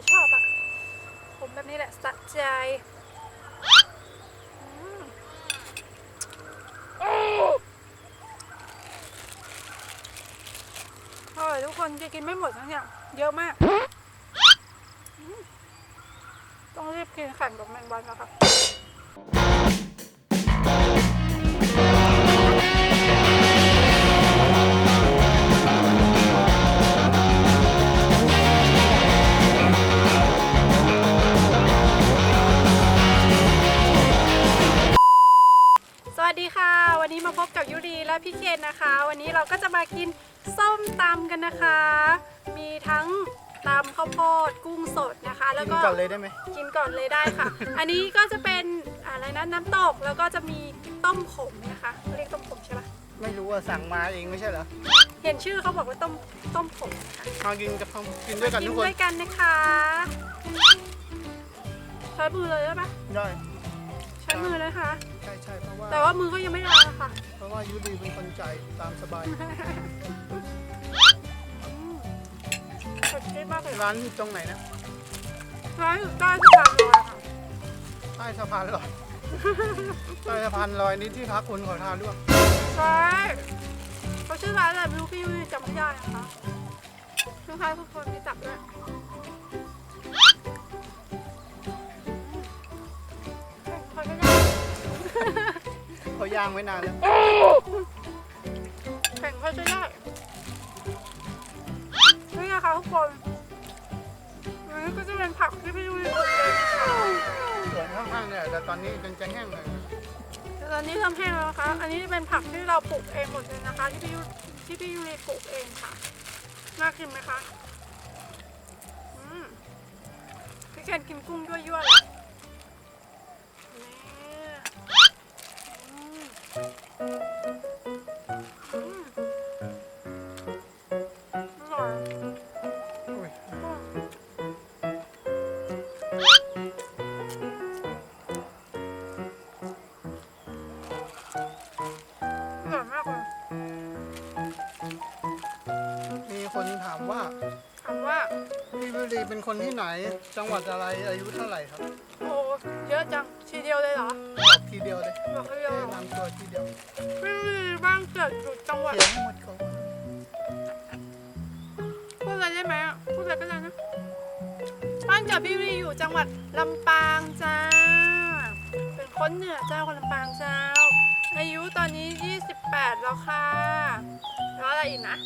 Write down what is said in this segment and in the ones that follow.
จะชอบอะผมแบบนี้แหละสะใจอือร่อยทุกคนจะกินไม่หมดทั้งอย่างเยอะมาก ต้องรีบกินแข่งกับแมงวันแล้วค่ะ เราก็จะมากินส้มตำกันนะคะ มีทั้งตำข้าวโพดกุ้งสดนะคะ แล้วกินก็ก่อนเลยได้ไหมกินก่อนเลยได้ค่ะ อันนี้ก็จะเป็นอะไรนะน้ำตกแล้วก็จะมีต้มขมนะคะเรียกต้มขมใช่ปะไม่รู้ว่าสั่งมาเองไม่ใช่เหรอเห็นชื่อเขาบอกว่าต้มต้มขมนะคะมากินกับกินด้วยกันกิทุกคนด้วยกันนะคะใช้มือเลยได้ปะได้ใช้มือเลยค่ะใช่ใช่เพราะว่าแต่ว่ามือก็ยังไม่ล้างอะค่ะเพราะว่ายูดีเป็นคนใจายตามสบายสดชื่นมากเลยร้านอยู่ตรงไหนนะร้านอยู่ใต้สะพานลอยค่ะใต้สะพานลอยใต้สะพานลอยนี่ที่พักคนขอทานด้วยใช่เขาชื่อร้านอะไรไม่รู้พี่ยุ้ยจำไม่ได้นะคะลูกค้าทุกคนมีจับด้วย ย่างไว้นานแล้วแข่งเขาจะได้นี่นะคะทุกคนอันนี้ก็จะเป็นผักที่พี่ยุ้ยปลูกเองค่ะสวนข้างๆเนี่ยแต่ตอนนี้ยังจะแห้งเลยแต่ตอนนี้เริ่มแห้งแล้วนะคะ อันนี้เป็นผักที่เราปลูกเองหมดเลยนะคะ ที่พี่ยุ้ยที่พี่ยุ้ยปลูกเองค่ะ น่ากินไหมคะอืมพี่เคนกินกุ้งยั่วยั่วๆเลย คนถามว่าถามว่า พี่ยูดีเป็นคนที่ไหน จังหวัดอะไรอายุเท่าไหร่ครับโอ้เยอะจังทีเดียวเลยเหรอบอกทีเดียวเลยบอกทีเดียวเหรอแนะนำตัวทีเดียวพี่บ้านเกิดอยู่จังหวัดเขียนให้หมดก่อนพูดอะไรได้ไหมอะพูดอะไรก็ได้นะบ้านเกิดพี่วีอยู่จังหวัดลำปางจ้าเป็นคนเหนือเจ้าคนลำปางเจ้าอายุตอนนี้ 28 แล้วค่ะ แล้วอะไรอีกนะ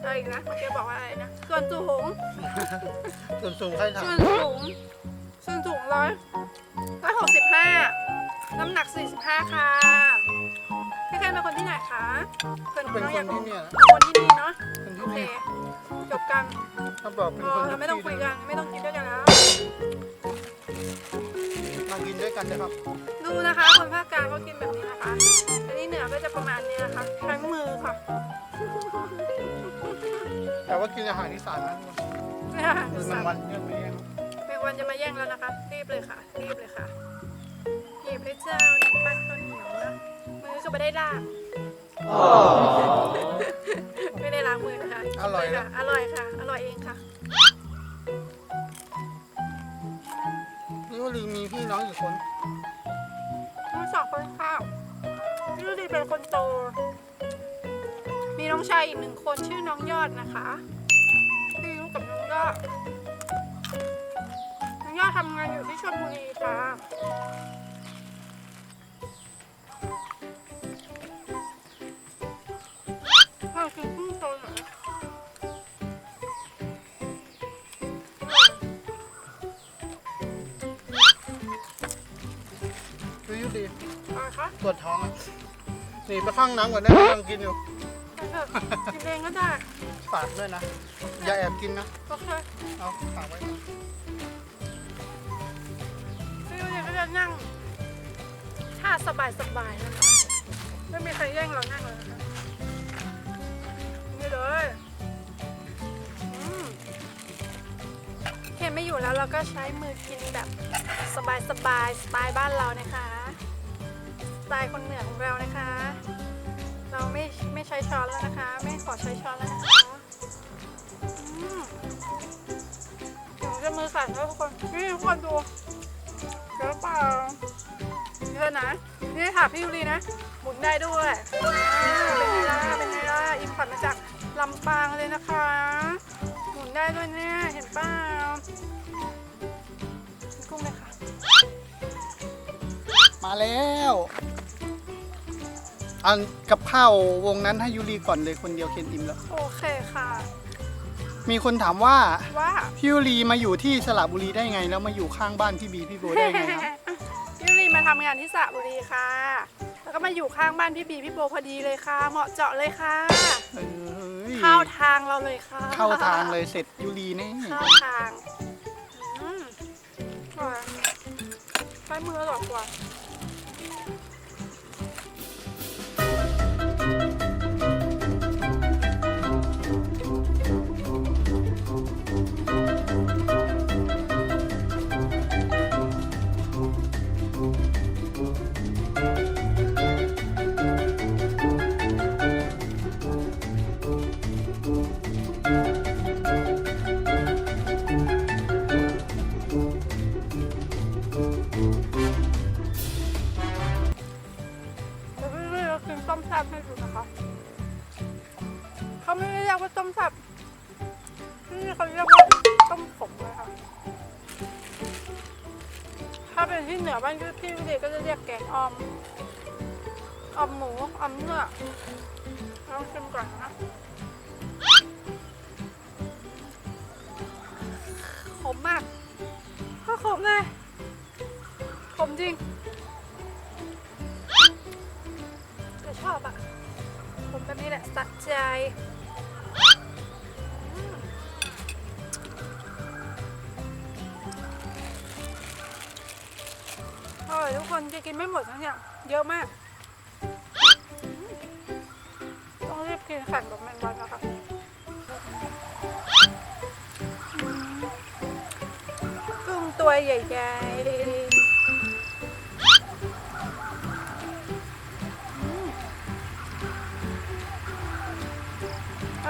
อะไรอีกนะเมื่อกี้บอกว่าอะไรนะส่วนสูงส่วนสูงใครถามส่วนสูงส่วนสูงร้อยร้อยหกสิบห้าน้ำหนักสี่สิบห้าค่ะพี่แคนเป็นคนที่ไหนคะเพื่อนเป็นน้องคอยานกที่รู้เนี่ยเป็นคนที่นี่เนาะเป็นโอที่เคนี่จบกันถ้าบอกเป็นเอคนอเราไม่ต้องที่คุยกันไม่ต้องกินด้วยกันแล้ว มากินด้วยกันนะครับดูนะคะคนภาคกลางก็กินแบบนี้นะคะ อันนี้เหนือก็จะประมาณนี้นะคะทั้งมือค่ะ แต่ว่ากินอาหารอีสานนะทุกคนเนี่ยคือมันวันเรื่องไม่แย่งแมงวันจะมาแย่งแล้วนะคะ รีบเลยค่ะ รีบเลยค่ะหยิบให้เจ้านี่ปั้นข้าวเหนียวนะมือก็ไม่ได้ล้างไม่ได้ล้างมือนะคะอร่อยค่ะนะอร่อยค่ะ อร่อยเองค่ะ นี่ว่าลืมมีพี่น้องอยู่คนทั้งสองคนค่ะพี่ลูดีเป็นคนโต มีน้องชายอีกหนึ่งคนชื่อน้องยอดนะคะพี่ยุกับน้องยอด น้องยอดทำงานอยู่ที่ชลบุรีค่ะเรากินกุ้งโตหน่อยอร่อยคือยุดีอะไรคะปวดท้องอะหนีไปข้างน้ำก่อนได้กำลังกินอยู่ไป เถอะกินเองก็ได้ฝากด้วยนะ อย่าแอบกินนะ โอเคเอาฝากไว้ก่อนพี่ยูเนี่ยก็จะนั่งท่าสบายๆนะคะไม่มีใครแย่งเรานั่งเลยนะคะนี่เลยอืมเคนไม่อยู่แล้วเราก็ใช้มือกินแบบสบายๆสไตล์บ้านเรานะคะ สไตล์คนเหนือของเรานะคะ เราไม่ไม่ใช้ช้อนแล้วนะคะ ไม่ขอใช้ช้อนแล้วนะคะอืมเดี๋ยวจะมือสั่นแล้วทุกคนนี่ทุกคนดูเดี๋ยวเปล่าเลยนะ นี่ค่ะพี่ยูรีนะ หมุนได้ด้วยอ่าเป็นไงล่ะเป็นไงล่ะอิมพอร์ตมาจากลำปางเลยนะคะ หมุนได้ด้วยเนี่ยเห็นเปล่ามีกุ้งเลยค่ะ มาแล้ว อันกับข้าววงนั้นให้ยูรีก่อนเลยคนเดียวเคนอิ่มแล้ว โอเคค่ะ มีคนถามว่าว่าพี่ยูรีมาอยู่ที่สระบุรีได้ไง แล้วมาอยู่ข้างบ้านพี่บีพี่โบได้ไงครับพี่ลีมาทำงานที่สระบุรีค่ะ แล้วก็มาอยู่ข้างบ้านพี่บีพี่โบพอดีเลยค่ะ เหมาะเจาะเลยค่ะ เอ้ยเข้าทางเราเลยค่ะเข้าทางเลยเสร็จยูรีแน่เข้าทางอืมอร่อยใช้มืออร่อยกว่า บให้ดูนะคะ เขาไม่ได้เรียกว่าต้มแซ่บที่นี่เขาเรียกว่าต้มขมเลยค่ะ ถ้าเป็นที่เหนือบ้านพี่วิเดก็จะเรียกแกงออมออมหมูออมเนื้อลองชิมก่อนนะขมมากข้าขมเลยขมจริง ชอบอะผมแบบนี้แหละสะใจอร่อยทุกคนจะกินไม่หมดทั้งอย่างเยอะมาก ต้องรีบกินแข่งกับแมงวันนะคะกุ้งตัวใหญ่ๆ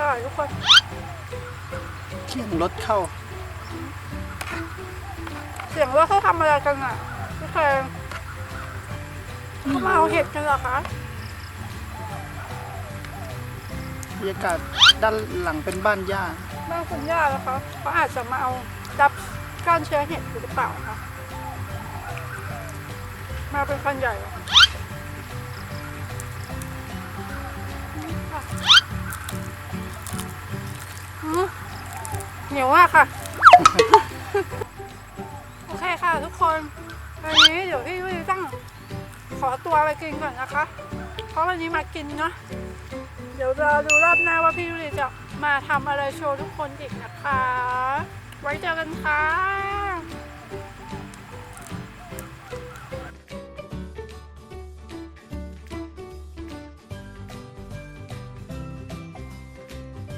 อร่อยทุกคนเที่ยงรถเข้า เสียงว่าเขาทำอะไรกันอะพี่เคยเขามาเอาเห็ดกันเหรอคะบรรยากาศด้านหลังเป็นบ้านย่าบ้านคุณย่าแล้วคะเขาอาจจะมาเอาดับก้อนเชื้อเห็ดหรือเปล่าคะมาเป็นคันใหญ่ เหนียวมากค่ะ โอเคค่ะทุกคน วันนี้เดี๋ยวพี่วิวต้องขอตัวไปกินก่อนนะคะ เพราะวันนี้มากินเนาะ เดี๋ยวรอดูรอบหน้าว่าพี่วิวจะมาทำอะไรโชว์ทุกคนอีกนะคะ ไว้เจอกันค่ะ